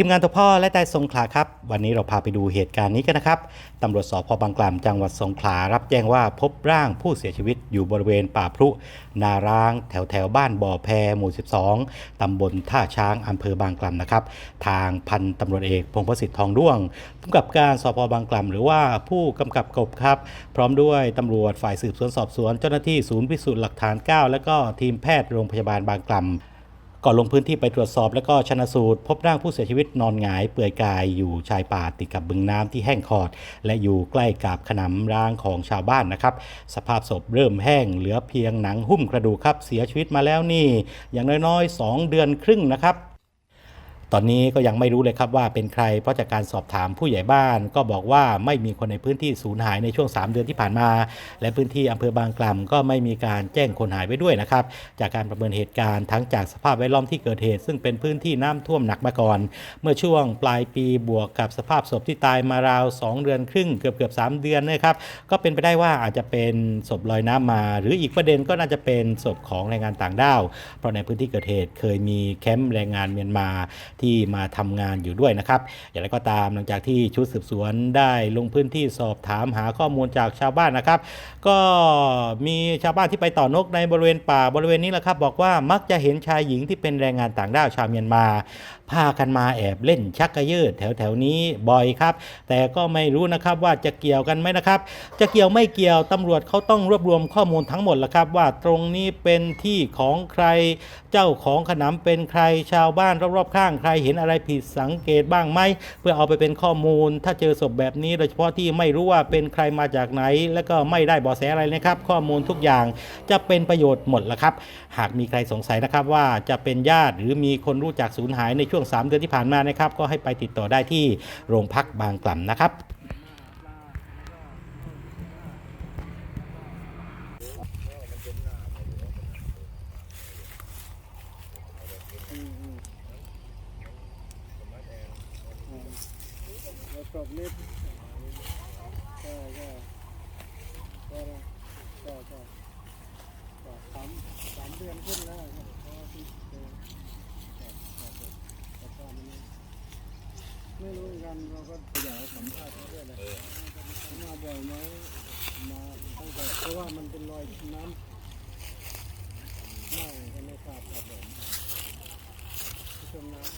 ทีมงานตัวพ่อและแต่สงขลาครับ วันนี้เราพาไปดูเหตุการณ์นี้กันนะครับตำรวจสพบางกล่ำจังหวัดสงขลารับแจ้งว่าพบร่างผู้เสียชีวิตอยู่บริเวณป่าพรุนาร้าง แถวแถวบ้านบ่อแพหมู่ 12 ตำบลท่าช้างอำเภอบางกล่ำนะครับ ทางพันตำรวจเอกพงศ์ประสิทธิ์ทองด้วงผู้กำกับการสพบางกล่ำหรือว่าผู้กำกับกบครับ พร้อมด้วยตำรวจฝ่ายสืบสวนสอบสวน เจ้าหน้าที่ศูนย์พิสูจน์หลักฐาน 9 และก็ทีมแพทย์โรงพยาบาลบางกล่ำ ก่อนลงพื้นที่ไปตรวจสอบแล้วก็ชนะสูตร พบร่างผู้เสียชีวิตนอนหงายเปลือยกายอยู่ชายป่าติดกับบึงน้ำที่แห้งขอด และอยู่ใกล้กับขนำร้างของชาวบ้านนะครับ สภาพศพเริ่มแห้งเหลือเพียงหนังหุ้มกระดูกครับเสียชีวิตมาแล้วนี่ อย่างน้อยๆ 2 เดือนครึ่งนะครับ ตอนนี้ก็ยังไม่รู้เลยครับว่าเป็นใคร เพราะจากการสอบถามผู้ใหญ่บ้าน ก็บอกว่าไม่มีคนในพื้นที่สูญหายในช่วง 3 เดือนที่ผ่านมา และพื้นที่อำเภอบางกล่ำก็ไม่มีการแจ้งคนหายไว้ด้วยนะครับ จากการประเมินเหตุการณ์ทั้งจากสภาพแวดล้อมที่เกิดเหตุ ซึ่งเป็นพื้นที่น้ำท่วมหนักมาก่อน เมื่อช่วงปลายปีบวกกับสภาพศพที่ตายมาราว 2 เดือนครึ่งเกือบเกือบ3เดือนนะครับ ก็เป็นไปได้ว่าอาจจะเป็นศพลอยน้ำมา หรืออีกประเด็นก็น่าจะเป็นศพของแรงงานต่างด้าว เพราะในพื้นที่เกิดเหตุเคยมีแคมป์แรงงานเมียนมาที่มาทำงานอยู่ด้วยนะครับ อย่างไรก็ตามหลังจากที่ชุดสืบสวนได้ลงพื้นที่สอบถามหาข้อมูลจากชาวบ้านนะครับ ก็มีชาวบ้านที่ไปต่อนกในบริเวณป่าบริเวณนี้แหละครับ บอกว่ามักจะเห็นชายหญิงที่เป็นแรงงานต่างด้าวชาวเมียนมาพากันมาแอบเล่นชักกระยืดแถวแถวๆนี้บ่อยครับ แต่ก็ไม่รู้นะครับว่าจะเกี่ยวกันไหมนะครับ จะเกี่ยวไม่เกี่ยวตำรวจเขาต้องรวบรวมข้อมูลทั้งหมดแล้วครับ ว่าตรงนี้เป็นที่ของใครเจ้าของขนำเป็นใครชาวบ้านรอบๆข้างใครรเห็นอะไรผิดสังเกตบ้างไหมเพื่อเอาไปเป็นข้อมูล ถ้าเจอศพแบบนี้โดยเฉพาะที่ไม่รู้ว่าเป็นใครมาจากไหน และก็ไม่ได้บอแสอะไรนะครับ ข้อมูลทุกอย่างจะเป็นประโยชน์หมดละครับ หากมีใครสงสัยนะครับว่าจะเป็นญาติหรือมีคนรู้จักสูญหายในช่วง 3 เดือนที่ผ่านมานะครับก็ให้ไปติดต่อได้ที่โรงพักบางกล่ำนะครับ แล้วศพนี่ก็ก็ก็ก็ก็ก็สามสามเดือนขึ้นแล้วครับเพราะว่าที่เจอครับครับผมแล้วก็มันไม่รู้เหมือนกันเราก็อยากให้สัมภาษณ์เขาด้วยแหละมาบ่อยไหมมาตั้งแต่เพราะว่ามันเป็นรอยน้ำไม่ก็ไม่ทราบครับผมที่จมน้ำ